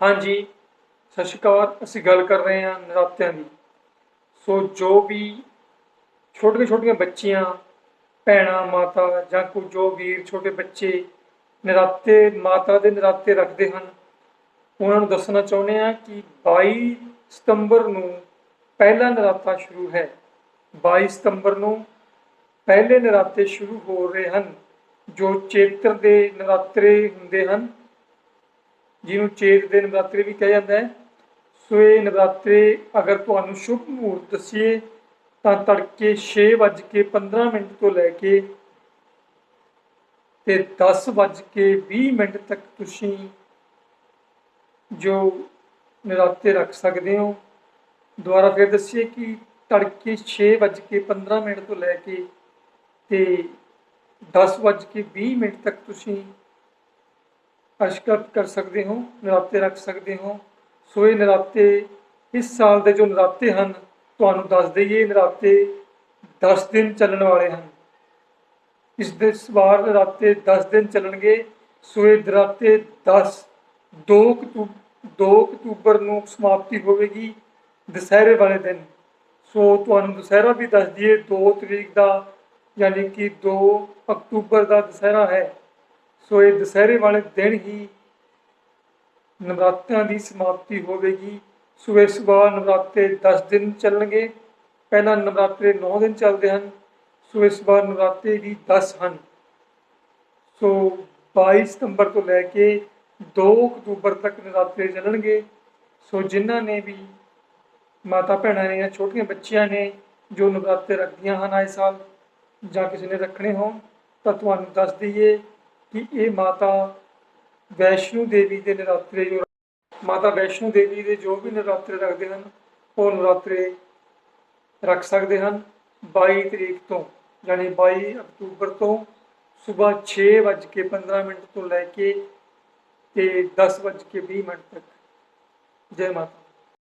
ਹਾਂਜੀ, ਸਤਿ ਸ਼੍ਰੀ ਅਕਾਲ, ਅਸੀਂ ਗੱਲ ਕਰ ਰਹੇ ਹਾਂ ਨਰਾਤਿਆਂ ਦੀ। ਸੋ ਜੋ ਵੀ ਛੋਟੀਆਂ ਛੋਟੀਆਂ ਬੱਚੀਆਂ, ਭੈਣਾਂ, ਮਾਤਾ ਜਾਂ ਕੋਈ ਜੋ ਵੀਰ, ਛੋਟੇ ਬੱਚੇ ਨਰਾਤੇ, ਮਾਤਾ ਦੇ ਨਰਾਤੇ ਰੱਖਦੇ ਹਨ, ਉਹਨਾਂ ਨੂੰ ਦੱਸਣਾ ਚਾਹੁੰਦੇ ਹਾਂ ਕਿ 22 ਸਤੰਬਰ ਨੂੰ ਪਹਿਲਾ ਨਰਾਤਾ ਸ਼ੁਰੂ ਹੈ। 22 ਸਤੰਬਰ ਨੂੰ ਪਹਿਲੇ ਨਰਾਤੇ ਸ਼ੁਰੂ ਹੋ ਰਹੇ ਹਨ, ਜੋ ਚੇਤਰ ਦੇ ਨਰਾਤੇ ਹੁੰਦੇ ਹਨ। ਜਿਹਨੂੰ ਚੇਤ ਦੇ ਨਵਰਾਤਰੇ ਵੀ ਕਿਹਾ ਜਾਂਦਾ ਹੈ। ਸੋ ਇਹ ਨਵਰਾਤਰੇ ਅਗਰ ਤੁਹਾਨੂੰ ਸ਼ੁਭ ਮੂਰਤ ਦੱਸੀਏ, ਤਾਂ ਤੜਕੇ 6:15 ਮਿੰਟ ਤੋਂ ਲੈ ਕੇ ਤੇ 10:20 ਮਿੰਟ ਤੱਕ ਤੁਸੀਂ ਜੋ ਨਰਾਤੇ ਰੱਖ ਸਕਦੇ ਹੋ। ਦੁਬਾਰਾ ਫਿਰ ਦੱਸੀਏ ਕਿ ਤੜਕੇ 6:15 ਮਿੰਟ ਤੋਂ ਲੈ ਕੇ ਤੇ 10:20 ਮਿੰਟ ਤੱਕ ਤੁਸੀਂ ਅਸ਼ਕਤ ਕਰ ਸਕਦੇ ਹੋ, ਨਰਾਤੇ ਰੱਖ ਸਕਦੇ ਹੋ। ਸੋ ਇਹ ਨਰਾਤੇ, ਇਸ ਸਾਲ ਦੇ ਜੋ ਨਰਾਤੇ ਹਨ, ਤੁਹਾਨੂੰ ਦੱਸ ਦਈਏ, ਨਰਾਤੇ 10 ਦਿਨ ਚੱਲਣ ਵਾਲੇ ਹਨ। ਇਸ ਦੇ ਸਵਾਰ ਨਰਾਤੇ 10 ਦਿਨ ਚੱਲਣਗੇ। ਸੋ ਇਹ ਨਰਾਤੇ 10 2 ਅਕਤੂਬਰ 2 ਅਕਤੂਬਰ ਨੂੰ ਸਮਾਪਤੀ ਹੋਵੇਗੀ, ਦੁਸਹਿਰੇ ਵਾਲੇ ਦਿਨ। ਸੋ ਤੁਹਾਨੂੰ ਦੁਸਹਿਰਾ ਵੀ ਦੱਸ ਦਈਏ 2 ਤਰੀਕ ਦਾ, ਯਾਨੀ ਕਿ 2 ਅਕਤੂਬਰ ਦਾ ਦੁਸਹਿਰਾ ਹੈ। ਸੋ ਇਹ ਦੁਸਹਿਰੇ ਵਾਲੇ ਦਿਨ ਹੀ ਨਵਰਾਤਿਆਂ ਦੀ ਸਮਾਪਤੀ ਹੋਵੇਗੀ। ਸਵੇਰ ਇਸ ਨਵਰਾਤੇ 10 ਦਿਨ ਚੱਲਣਗੇ। ਪਹਿਲਾਂ ਨਵਰਾਤਰੇ 9 ਦਿਨ ਚੱਲਦੇ ਹਨ, ਸਵੇਰ ਇਸ ਨਵਰਾਤੇ ਵੀ 10 ਹਨ। ਸੋ 22 ਸਤੰਬਰ ਤੋਂ ਲੈ ਕੇ 2 ਅਕਤੂਬਰ ਤੱਕ ਨਵਰਾਤਰੇ ਚੱਲਣਗੇ। ਸੋ ਜਿਨ੍ਹਾਂ ਨੇ ਵੀ ਮਾਤਾ ਭੈਣਾਂ ਨੇ ਜਾਂ ਛੋਟੀਆਂ ਬੱਚੀਆਂ ਨੇ ਜੋ ਨਵਰਾਤੇ ਰੱਖਦੀਆਂ ਹਨ ਆਏ ਸਾਲ ਜਾਂ ਕਿਸੇ ਨੇ ਰੱਖਣੇ ਹੋਣ, ਤਾਂ ਤੁਹਾਨੂੰ ਦੱਸ ਦਈਏ ਕਿ ਇਹ ਮਾਤਾ ਵੈਸ਼ਨੂ ਦੇਵੀ ਦੇ ਨਰਾਤਰੇ ਜੋ ਮਾਤਾ ਵੈਸ਼ਨੂ ਦੇਵੀ ਦੇ ਜੋ ਵੀ ਨਰਾਤਰੇ ਰੱਖਦੇ ਹਨ, ਉਹ ਨਰਾਤਰੇ ਰੱਖ ਸਕਦੇ ਹਨ 22 ਤਰੀਕ ਤੋਂ, ਯਾਨੀ 22 ਅਕਤੂਬਰ ਤੋਂ ਸਵੇਰ 6:15 ਮਿੰਟ ਤੋਂ ਲੈ ਕੇ ਤੇ 10:20 ਮਿੰਟ ਤੱਕ। ਜੈ ਮਾਤਾ।